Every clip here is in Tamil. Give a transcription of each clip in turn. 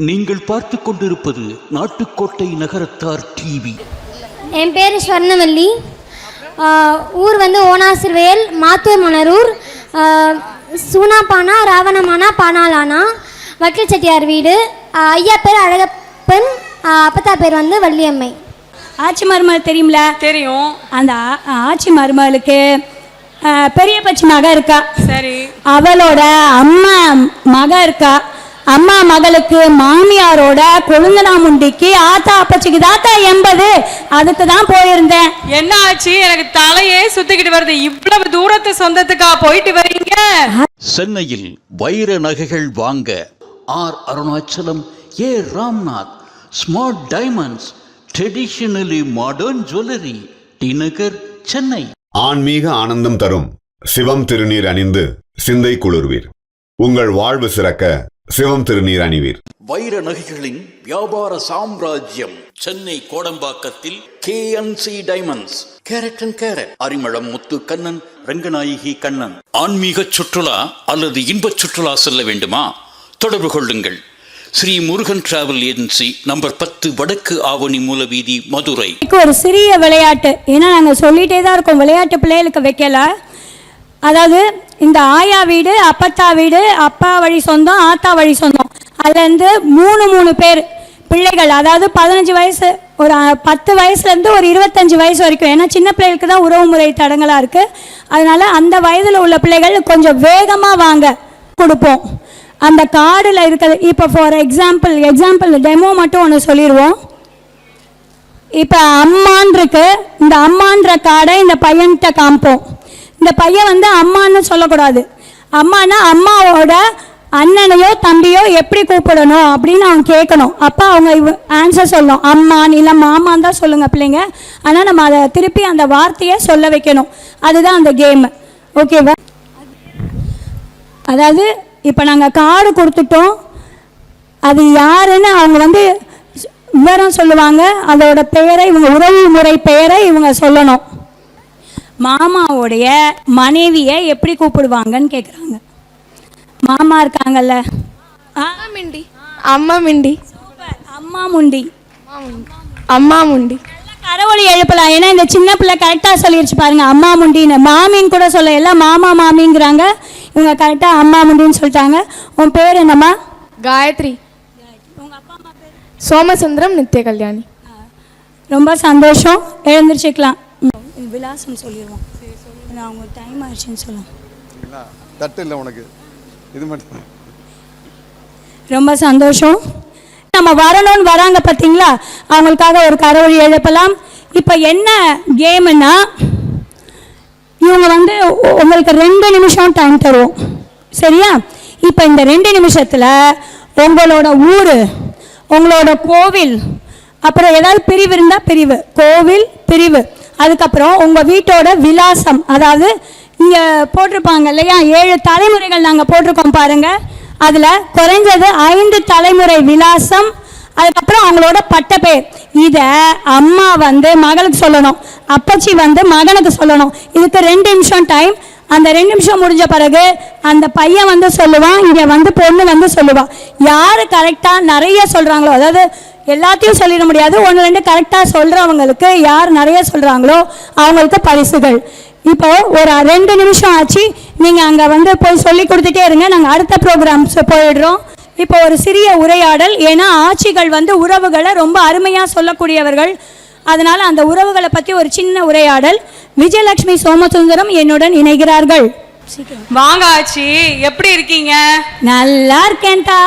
நீங்கள் பார்த்து கொண்டிருப்பது நாட்டுக்கோட்டை நகரத்தார் டிவி. என் பேர் ஸ்வர்ணவல்லி. ஊர் வந்து ஓனாசிர்வேல் மாத்தூர் மணரூர் ஆஹ் சூனாபானா ராவணமானா பானாலானா வக்கீல் செட்டியார் வீடு ஐயா பேர் அழகப்பன் அப்பத்தா பேர் வந்து வள்ளியம்மை. ஆச்சி மருமகள் தெரியும்ல? தெரியும். அந்த ஆ- ஆச்சி மருமகளுக்கு பெரிய பச்சி மக இருக்கா? சரி. அவளோட அம்மா மக இருக்கா? அம்மா மகளுக்கு மாமியாரோட கொழுந்தனாமுண்டிக்கு ஆத்தா அப்பச்சிக்கு தாத்தா எண்பது. அதுக்கு தான் போயிருந்தேன். என்ன ஆச்சு எனக்கு தலையே சுத்திக்கிட்டு வருது. இவ்வளவு தூரத்து சொந்தத்துக்கா போயிட்டு வரீங்க? சென்னையில் வைர நகைகள் வாங்க R Arunachalam A Ramnath smart diamonds traditionally modern jewellery T Nagar Chennai. ஆன்மீக ஆனந்தம் தரும் சிவம் திருநீர் அணிந்து சிந்தை குளிர்வீர். உங்கள் வாழ்வு சிறக்க சிவம் திருநீர் அணிவீர் வைர நகைகளின் வியாபார சாம்ராஜ்யம் Chennai கோடம்பாக்கத்தில் KNC diamonds. Carat and carat. Arimalam Muthu Kannan Ranganayaki Kannan. ஆன்மீக சுற்றுலா அல்லது இன்பச் சுற்றுலா செல்ல வேண்டுமா? தொடர்பு கொள்ளுங்கள். Sri Murugan travel agency number பத்து வடக்கு ஆவணி மூலவீதி மதுரை. ஒரு சிறிய விளையாட்டு. ஏன்னா நாங்கள் சொல்லிட்டே தான் இருக்கோம். விளையாட்டு பிள்ளைகளுக்கு வைக்கல. அதாவது இந்த ஆயா வீடு அப்பத்தா வீடு அப்பா வழி சொந்தம் ஆத்தா வழி சொந்தம். அதுலேருந்து மூணு மூணு பேர் பிள்ளைகள் அதாவது பதினஞ்சு வயசு ஒரு பத்து வயசுலேருந்து ஒரு இருபத்தஞ்சி வயசு வரைக்கும். ஏன்னா சின்ன பிள்ளைகளுக்கு தான் உறவு முறை தடங்களாக இருக்குது அதனால் அந்த வயதில் உள்ள பிள்ளைகள் கொஞ்சம் வேகமாக வாங்க கொடுப்போம். அந்த கார்டில் இருக்கிறது இப்போ ஃபார் எக்ஸாம்பிள் எக்ஸாம்பிள் டெமோ மட்டும் ஒன்று சொல்லிடுவோம் இப்போ அம்மான் இருக்கு. இந்த அம்மான்ற கார்டை இந்த பையன்கிட்ட காமிப்போம். இந்த பையன் வந்து அம்மான்னு சொல்லக்கூடாது. அம்மானா அம்மாவோட அண்ணனையோ தம்பியோ எப்படி கூப்பிடணும் அப்படின்னு அவன் கேட்கணும். அப்போ அவங்க ஆன்சர் சொல்லணும். அம்மான் இல்லை மாமான் தான் சொல்லுங்கள் பிள்ளைங்க. ஆனால் நம்ம அதை திருப்பி அந்த வார்த்தையை சொல்ல வைக்கணும். அதுதான் அந்த கேம் ஓகேவா அதாவது இப்போ நாங்கள் கார்டு கொடுத்துட்டோம். அது யாருன்னு அவங்க வந்து விவரம் சொல்லுவாங்க. அதோட பெயரை இவங்க உறவு முறை பெயரை இவங்க சொல்லணும். மாமாவுடைய மனைவியை எப்படி கூப்பிடுவாங்கன்னு கேட்குறாங்க மாமா இருக்காங்கல்ல. மிண்டி அம்மா மிண்டி சூப்பர். அம்மா முண்டி. அம்மா முண்டி. கரவொலி எழுப்பலாம். ஏன்னா இந்த சின்ன பிள்ளை கரெக்டாக சொல்லிருச்சு பாருங்க. அம்மா முண்டின்னு. மாமின்னு கூட சொல்ல எல்லாம் மாமா மாமிங்கிறாங்க. இவங்க கரெக்டாக அம்மா முண்டின்னு சொல்லிட்டாங்க. உன் பேர் என்னம்மா? காயத்ரி. சோமசுந்தரம் நித்ய கல்யாணி ரொம்ப சந்தோஷம். எழுந்திரிச்சிக்கலாம். விலாசம் சொல்லிடுவோம் நான் அவங்க டைம் ஆயிடுச்சுன்னு சொல்லுவேன் தட்டு இல்லை உனக்கு. இது மட்டும். ரொம்ப சந்தோஷம். நம்ம வரணும்னு வராங்க பார்த்தீங்களா? அவங்களுக்காக ஒரு கரவழி எழுப்பலாம். இப்போ என்ன கேமுன்னா இவங்க வந்து உங்களுக்கு ரெண்டு நிமிஷம் டைம் தருவோம். சரியா? இப்போ இந்த ரெண்டு நிமிஷத்தில் உங்களோட ஊர் உங்களோட கோவில் அப்புறம் ஏதாவது பிரிவு இருந்தால் பிரிவு. கோவில் பிரிவு. அதுக்கப்புறம் உங்கள் வீட்டோட விலாசம் அதாவது இங்கே போட்டிருப்பாங்க இல்லையா? ஏழு தலைமுறைகள் நாங்கள் போட்டிருக்கோம் பாருங்கள் அதில் குறைஞ்சது ஐந்து தலைமுறை விலாசம் அதுக்கப்புறம் அவங்களோட பட்டப்பேர். இதை அம்மா வந்து மகளுக்கு சொல்லணும் அப்பச்சி வந்து மகனுக்கு சொல்லணும். இதுக்கு ரெண்டு நிமிஷம் டைம் அந்த ரெண்டு நிமிஷம் முடிஞ்ச பிறகு அந்த பையன் வந்து சொல்லுவான் இங்கே வந்து பொண்ணு வந்து சொல்லுவான் யார் கரெக்டாக நிறைய சொல்கிறாங்களோ அதாவது எல்லாத்தையும் சொல்லிட முடியாது. ஒன்று ரெண்டு கரெக்டாக சொல்கிறவங்களுக்கு யார் நிறைய சொல்கிறாங்களோ அவங்களுக்கு பரிசுகள். இப்போ ஒரு ரெண்டு நிமிஷம் ஆச்சு. நீங்கள் அங்கே வந்து போய் சொல்லி கொடுத்துட்டே இருங்க. நாங்கள் அடுத்த ப்ரோக்ராம்ஸ் போயிடுறோம். இப்போ ஒரு சிறிய உரையாடல். ஏன்னா ஆட்சிகள் வந்து உறவுகளை ரொம்ப அருமையாக சொல்லக்கூடியவர்கள். அதனால் அந்த உறவுகளை பற்றி ஒரு சின்ன உரையாடல். விஜயலட்சுமி சோமசுந்தரம் என்னுடன் இணைகிறார்கள். வாங்க ஆச்சி எப்படி இருக்கீங்க? நல்லா இருக்கேன்டா.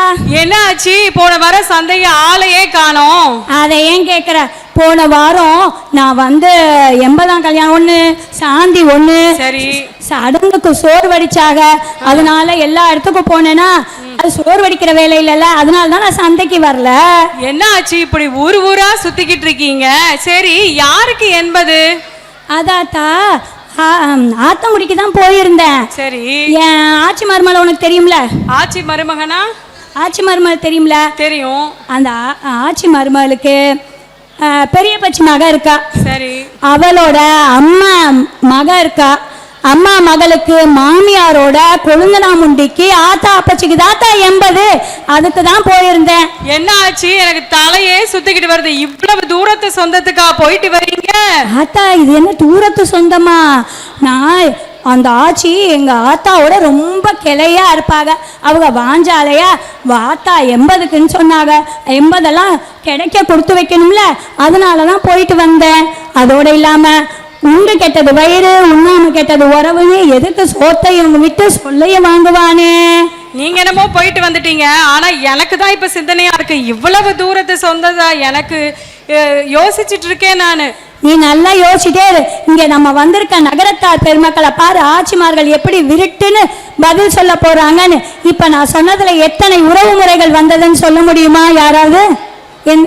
என்ன ஆச்சு போன வர சந்தைய ஆளையே காணோம். அதை ஏன் கேட்குற போன வாரம் நான் வந்து எண்பதாம் கல்யாணம் ஒன்று சாந்தி ஒன்று சரி. சடங்குக்கு சோறு வடிச்சாக அதனால எல்லா இடத்துக்கும் போனேன்னா அது சோறு வடிக்கிற வேலை இல்லைல்ல அதனால தான் நான் சந்தைக்கு வரல. என்ன ஆச்சு இப்படி ஊர் ஊரா சுத்திக்கிட்டு இருக்கீங்க. சரி யாருக்கு என்பது? அதாத்தா ஆத்தங்குடிக்கு தான் போயிருந்தேன். சரி. என் ஆச்சி மருமலை உனக்கு தெரியும்ல? ஆச்சி மருமகனா? ஆச்சி மருமலை தெரியும்ல? தெரியும். அந்த ஆச்சி மருமகளுக்கு பெரிய பச்சி மக இருக்கா? சரி. அவளோட அம்மா மக இருக்கா? அம்மா மகளுக்கு மாமியாரோட கொழுந்தனாமுண்டிக்கு ஆத்தா அப்பச்சிக்கு தாத்தா எண்பது. அதுக்கு தான் போயிருந்தேன். என்ன ஆச்சு? எனக்கு தலையே சுத்திக்கிட்டு வருது. இவ்வளவு தூரத்து சொந்தத்துக்கா போயிட்டு வர்றீங்க ஆத்தா இது என்ன தூரத்து சொந்தமா? நான் அந்த ஆச்சி எங்க ஆத்தாவோட ரொம்ப கிளையா இருப்பாங்க அவங்க வாஞ்சாலையா வாத்தா எண்பதுக்குன்னு சொன்னாங்க. எண்பதெல்லாம் கிடைக்க கொடுத்து வைக்கணும்ல. அதனால தான் போயிட்டு வந்தேன். அதோட இல்லாம உண்டு கெட்டது வயிறு உண்ணாம கெட்டது உறவுன்னு எதுக்கு சோத்தை இவங்க விட்டு சொல்லைய வாங்குவானே. நீங்க என்னமோ போயிட்டு வந்துட்டீங்க. ஆனா எனக்கு தான் இப்ப சிந்தனையா இருக்கு. இவ்வளவு தூரத்து சொந்ததா எனக்கு யோசிச்சுட்டு இருக்கேன் நானு. நீ நல்லா யோசிச்சிட்டே இரு. இங்க நம்ம வந்திருக்க நகரத்தார் பெருமக்களை பாரு ஆட்சிமார்கள் எப்படி விருட்டுன்னு பதில் சொல்ல போறாங்கன்னு. இப்ப நான் சொன்னதுல எத்தனை உறவு முறைகள் வந்ததுன்னு சொல்ல முடியுமா யாராவது? என்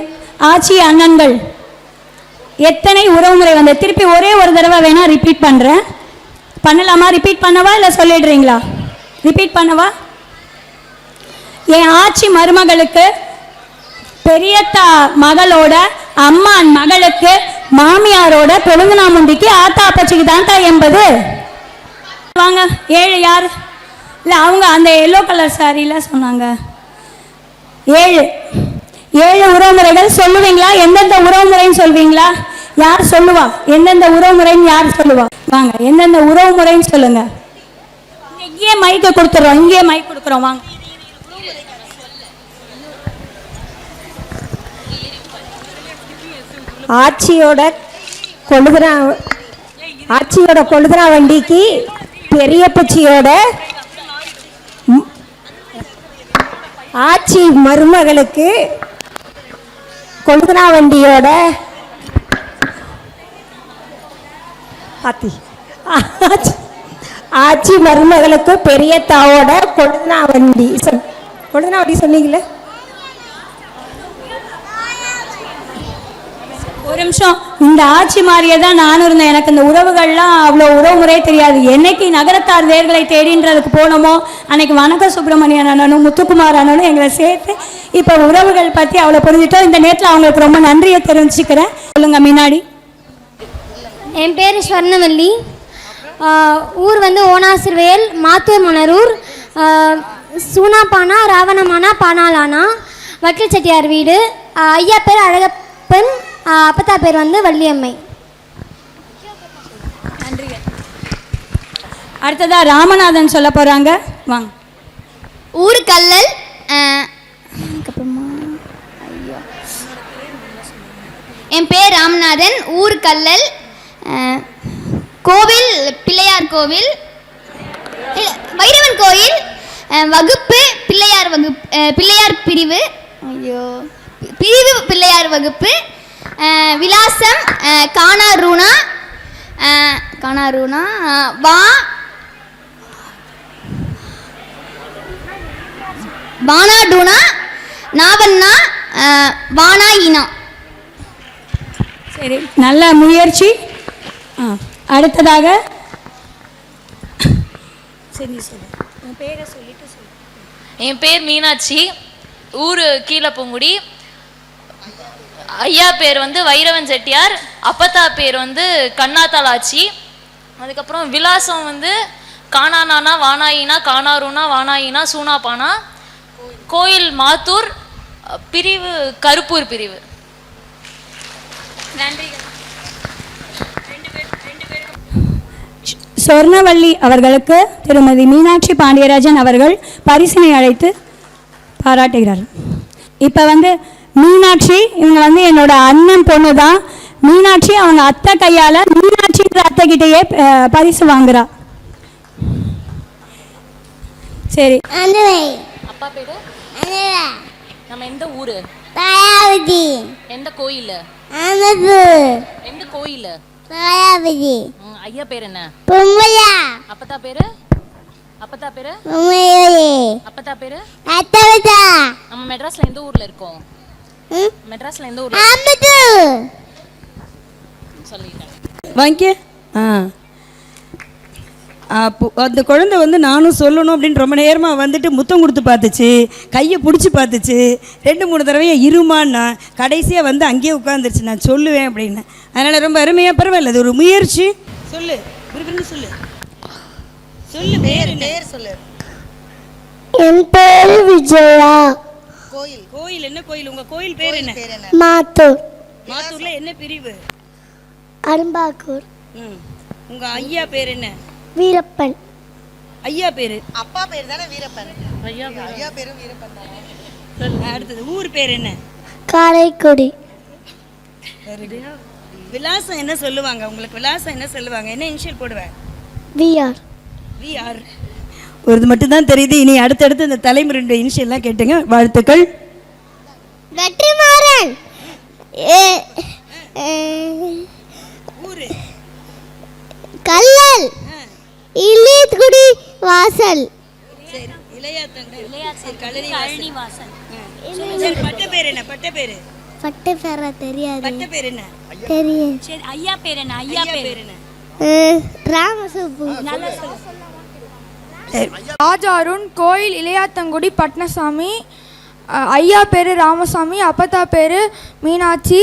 ஆட்சி அண்ணன்கள். எத்தனை உறவுமுறை வந்து திருப்பி ஒரே ஒரு தடவை வேணா ரிப்பீட் பண்றேன். பண்ணலாமா? ரிப்பீட் பண்ணவா இல்லை சொல்லிடுறீங்களா? ரிப்பீட் பண்ணவா? என் ஆட்சி மருமகளுக்கு பெரியத்தா மகளோட அம்மான் மகளுக்கு மாமியாரோட கொழுந்தனாமுண்டிக்கு ஆத்தா அப்பச்சிக்கு தான்டா எண்பது? வாங்க ஏழு யார்? இல்லை அவங்க அந்த எல்லோ கலர் சாரியில் சொன்னாங்க. ஏழு. ஏழு உறவுமுறைகள் சொல்லுவீங்களா? எந்தெந்த உறவுமுறைன்னு சொல்வீங்களா? யார் சொல்லுவா? எந்தெந்த உறவுமுறைன்னு யார் சொல்லுவா? வாங்க எந்தெந்த உறவுமுறைன்னு சொல்லுங்க. இங்கேயே மைக்கு கொடுத்துறோம் இங்கேயே மைக் கொடுக்குறோம் வாங்க. ஆட்சியோட கொழுதுரா ஆட்சியோட கொழுதுரா வண்டிக்கு பெரிய பூச்சியோட ஆட்சி மருமகளுக்கு கொழுதுரா வண்டியோட ஆத்தி ஆச்சி- ஆச்சி மருமகளுக்கு பெரிய தாவோட கொழுதுனா வண்டி சொல் கொழுதுனா வண்டி சொன்னீங்களே? ஒரு நிமிஷம். இந்த ஆட்சி மாறியே தான் நானும் இருந்தேன். எனக்கு இந்த உறவுகள்லாம் அவ்வளோ உறவு முறையே தெரியாது. என்னைக்கு நகரத்தார் வேர்களை தேடின்றதுக்கு போனோமோ அன்னைக்கு வணக்க சுப்பிரமணியன் அண்ணனும் முத்துக்குமார் அண்ணனும் எங்களை சேர்த்து இப்போ உறவுகள் பற்றி அவ்வளோ புரிஞ்சுட்டோம். இந்த நேரத்தில் அவங்களுக்கு ரொம்ப நன்றியை தெரிஞ்சுக்கிறேன் சொல்லுங்க முன்னாடி என் பேர் ஸ்வர்ணவல்லி. ஊர் வந்து ஓனாசிர்வேல் மாத்தூர் மணரூர் சூனா சூனாப்பானா ராவணமானா பானாலானா. வக்கீல் செட்டியார் வீடு. ஐயா பேர் அழகப்பன். அப்பத்தா பேர் வந்து வள்ளியம்மை. அடுத்ததா ராமநாதன் சொல்ல போறாங்க. வாங்க. ஊர் கல்லல் அஹ், அதுக்கப்புறமா ஐயோ. என் பேர் ராமநாதன். ஊர் கல்லல் அஹ், கோவில் பிள்ளையார் கோவில். வைரவன் கோயில் வகுப்பு பிள்ளையார் வகுப்பு பிள்ளையார் பிரிவு. ஐயோ. பிரிவு பிள்ளையார் வகுப்பு. விலாசம் அஹ், கானாரூனா அஹ், கானாரூனா அஹ், வா வானாடூனா நாவண்ணா வானா ஈனா சரி நல்ல முயற்சி. ஆ அடுத்ததாக. சரி சொல்லு உன் பேரை சொல்லிட்டு சொல்லு. என் பேர் மீனாட்சி. ஊர் கீழப்பூங்குடி. ஐயா பேர் வந்து வைரவன் செட்டியார் அப்பத்தா பேர் வந்து கண்ணாத்தாளாச்சி அதுக்கப்புறம் விலாசம் வந்து காணானானா வானாயினா காணாருனா வானாயினா சூனாபானா. கோயில் மாத்தூர் பிரிவு கருப்பூர் பிரிவு. சொர்ணவள்ளி அவர்களுக்கு திருமதி மீனாட்சி பாண்டியராஜன் அவர்கள் பரிசினை அழைத்து பாராட்டுகிறார் இப்போ வந்து மீனாட்சி இவங்க வந்து என்னோட அண்ணன் பொண்ணு தான் மீனாட்சி அவங்க அத்தை கையால் மீனாட்சின்ற அத்தை கிட்டேயே பரிசு வாங்குறா. சரி. அப்பா பேரு? நம்ம எந்த ஊரு? தயாவதி எந்த கோயில்? எந்த கோயில்? தயாவதி ஐயா பேர் என்ன? பொம்பளா அப்பத்தா பேரு? அப்பத்தா பேரு? பொம்மையோயே அப்பத்தா பேரு? அத்தவதா நம்ம மெட்ராஸ்ல எந்த ஊர்ல இருக்கோம்? மெட்ராஸ்ல எந்த அமது சொல்லிட்டேன். வாங்கிக்க ஆ. அந்த குழந்தை வந்து நானும் சொல்லணும் அப்படின்னு ரொம்ப நேரமாக வந்துட்டு முத்தம் கொடுத்து பார்த்துச்சு கையை பிடிச்சி பார்த்துச்சு. ரெண்டு மூணு தடவையா இருமான்னா கடைசியாக வந்து அங்கேயே உட்காந்துருச்சு நான் சொல்லுவேன் அப்படின்னு. அதனால் ரொம்ப அருமையாக பரவாயில்ல அது ஒரு முயற்சி. சொல்லு சொல்லு. சொல்லு பேர் பேர் சொல்லு என் பேர் விஜயா. கோயில். கோயில் என்ன கோயில்? உங்க கோயில் பேர் என்ன? மாத்தூர். மாத்தூர்ல என்ன பிரிவு? அரும்பாக்கூர். ம். உங்க ஐயா பேர் என்ன? வீரப்பன். ஐயா பேரு? அப்பா பேர் தானே வீரப்பன்? ஐயா ஐயா பேரும் வீரப்பன் தானே. அடுத்தது. ஊர் பேர் என்ன? காரைக்குடி. விலாசம் என்ன சொல்லுவாங்க? உங்களுக்கு விலாசம் என்ன சொல்லுவாங்க? என்ன இனிஷியல் போடுவேன் விஆர். விஆர். ஒரு இது மட்டும் தான் தெரியுது. இனி அடுத்தடுத்து இந்த தலைமுறை இனிஷியல்லாம் கேட்டுங்க. வாழ்த்துக்கள். வெற்றிமாறன். ஊரு. கல்லல். இல்லியத்துக்குடி வாசல். பட்ட பேர் தெரியாது. பட்ட பேர் என்ன? தெரியும் சரி ஐயா பேர் என்ன? ஐயா பேர். என்ன? ராமசுப்பு. ராஜா அருண் கோயில் இளையாத்தங்குடி பட்னசாமி ஐயா பேர் ராமசாமி அப்பத்தா பேர் மீனாட்சி.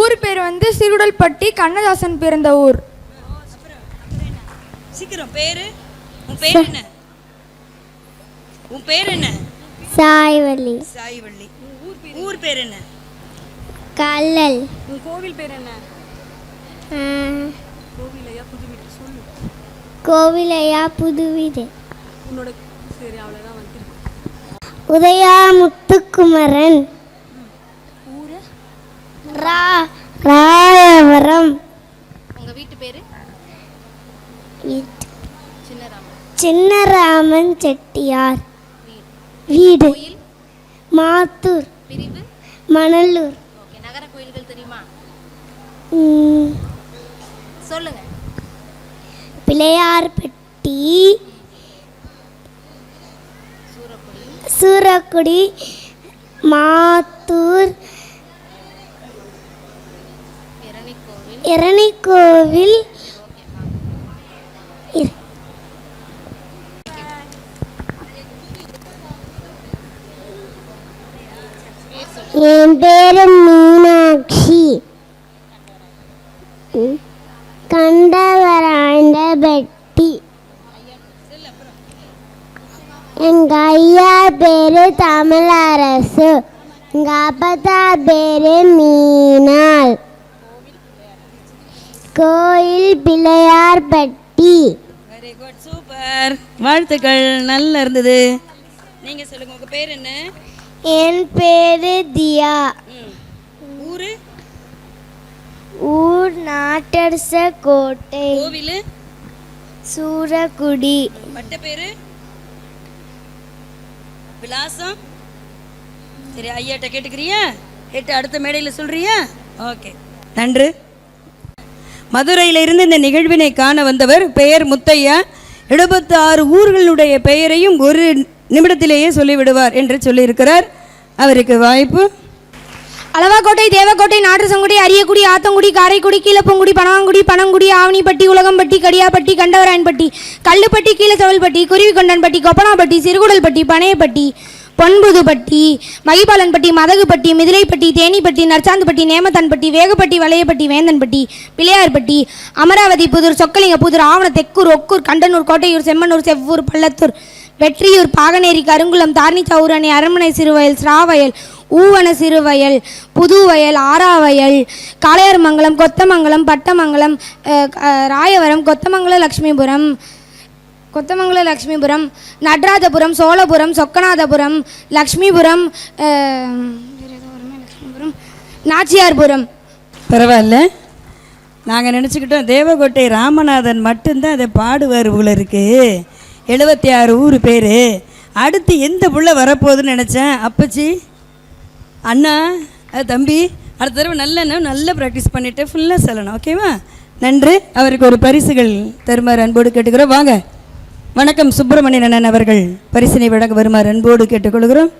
ஊர் பேர் வந்து சிறுடல்பட்டி கண்ணதாசன் பிறந்த ஊர். சீக்கிரம் பேரு? உன் பேர் என்ன? உன் பேர் என்ன? சாய்வள்ளி. சாய்வள்ளி. ஊர் பேர் என்ன? கல்லல். உன் கோவில் பேர் என்ன? கோவிலையா புதுவீடு உதயா முத்துக்குமரன் ரா ராயவரம் உங்க வீட்டு பேரு? சின்னராமன். செட்டியார். வீடு. மாத்தூர். பிரிவு? மணலூர். ஓகே நகர கோயில்கள் தெரியுமா? சொல்லுங்க பிள்ளையார்பட்டி சூரக்குடி மாத்தூர் இரணிக்கோவில் இரு. என் பேரு மீனாட்சி. கண்டவராண்ட பெட்டி எங்க ஐயா பேரு தமிழரசு. எங்க அப்பத்தா பேரு மீனாள். கோயில் பிள்ளையார்பட்டி வெரி குட் சூப்பர் வாழ்த்துக்கள் நல்லா இருந்தது. நீங்க சொல்லுங்க உங்க பேர் என்ன? என் பேரு தியா. ஊர் நாட்டரச கோட்டை. கோவில். சூரக்குடி. பட்ட பேரு விலாசம். சரி ஐயாட்ட கேட்டுக்கிறியா? கேட்டு அடுத்த மேடையில் சொல்றியா? ஓகே. நன்று. மதுரையில இருந்து இந்த நிகழ்வினை காண வந்தவர் பெயர் முத்தையா. எழுபத்தி ஆறு ஊர்களுடைய பெயரையும் ஒரு நிமிடத்திலேயே சொல்லிவிடுவார் என்று சொல்லியிருக்கிறார். அவருக்கு வாய்ப்பு. அளவாக்கோட்டை தேவக்கோட்டை நாட்டுசங்குடி அரியக்குடி ஆத்தங்குடி காரைக்குடி கீழப்பங்குடி பனவாங்குடி பனங்குடி ஆவணிப்பட்டி உலகம்பட்டி கடியாப்பட்டி கண்டவராயன்பட்டி கல்லுப்பட்டி கீழசவல்பட்டி குருவிக்கொண்டன்பட்டி கொப்பனாப்பட்டி சிறுகுடல்பட்டி பனையப்பட்டி பொன்புதுப்பட்டி மகிபாலன்பட்டி மதகுப்பட்டி மிதிலைப்பட்டி தேனிப்பட்டி நற்சாந்துப்பட்டி நேமத்தான்பட்டி வேகப்பட்டி வளையப்பட்டி வேந்தன்பட்டி பிள்ளையார்பட்டி அமராவதி புதூர் சொக்கலிங்க புதூர் ஆவண தெக்கூர் ஒக்கூர் கண்டனூர் கோட்டையூர் செம்மனூர் செவ்வூர் பள்ளத்தூர் வெற்றியூர் பாகனேரி கருங்குளம் தார்னிச்சாவூர் சௌரணி அரண்மனை சிறுவயல் சிராவயல் ஊவன சிறுவயல் புதுவயல் ஆறாவயல் காளையார்மங்கலம் கொத்தமங்கலம் பட்டமங்கலம் ராயவரம் கொத்தமங்கலம் லக்ஷ்மிபுரம் கொத்தமங்கலம் லக்ஷ்மிபுரம் நடராஜபுரம் சோழபுரம் சொக்கநாதபுரம் லக்ஷ்மிபுரம் லக்ஷ்மிபுரம் நாச்சியார்புரம். பரவாயில்ல. நாங்கள் நினச்சிக்கிட்டோம் தேவகோட்டை ராமநாதன் மட்டும்தான் அதை பாடுவார் போல இருக்கு. எழுபத்தி ஆறு ஊர் பேர். அடுத்து எந்த பிள்ளை வரப்போகுதுன்னு நினச்சேன்? அப்பச்சி? அண்ணா? தம்பி? அடுத்த தடவை நல்ல நல்லா ப்ராக்டிஸ் பண்ணிவிட்டு ஃபுல்லாக சொல்லணும் ஓகேவா நன்று. அவருக்கு ஒரு பரிசுகள் தருமாறு அன்போடு கேட்டுக்கிறோம். வாங்க. வணக்கம் சுப்பிரமணியன் அண்ணன் அவர்கள். பரிசினை வழங்க வருமாறு அன்போடு கேட்டுக்கொள்கிறோம்.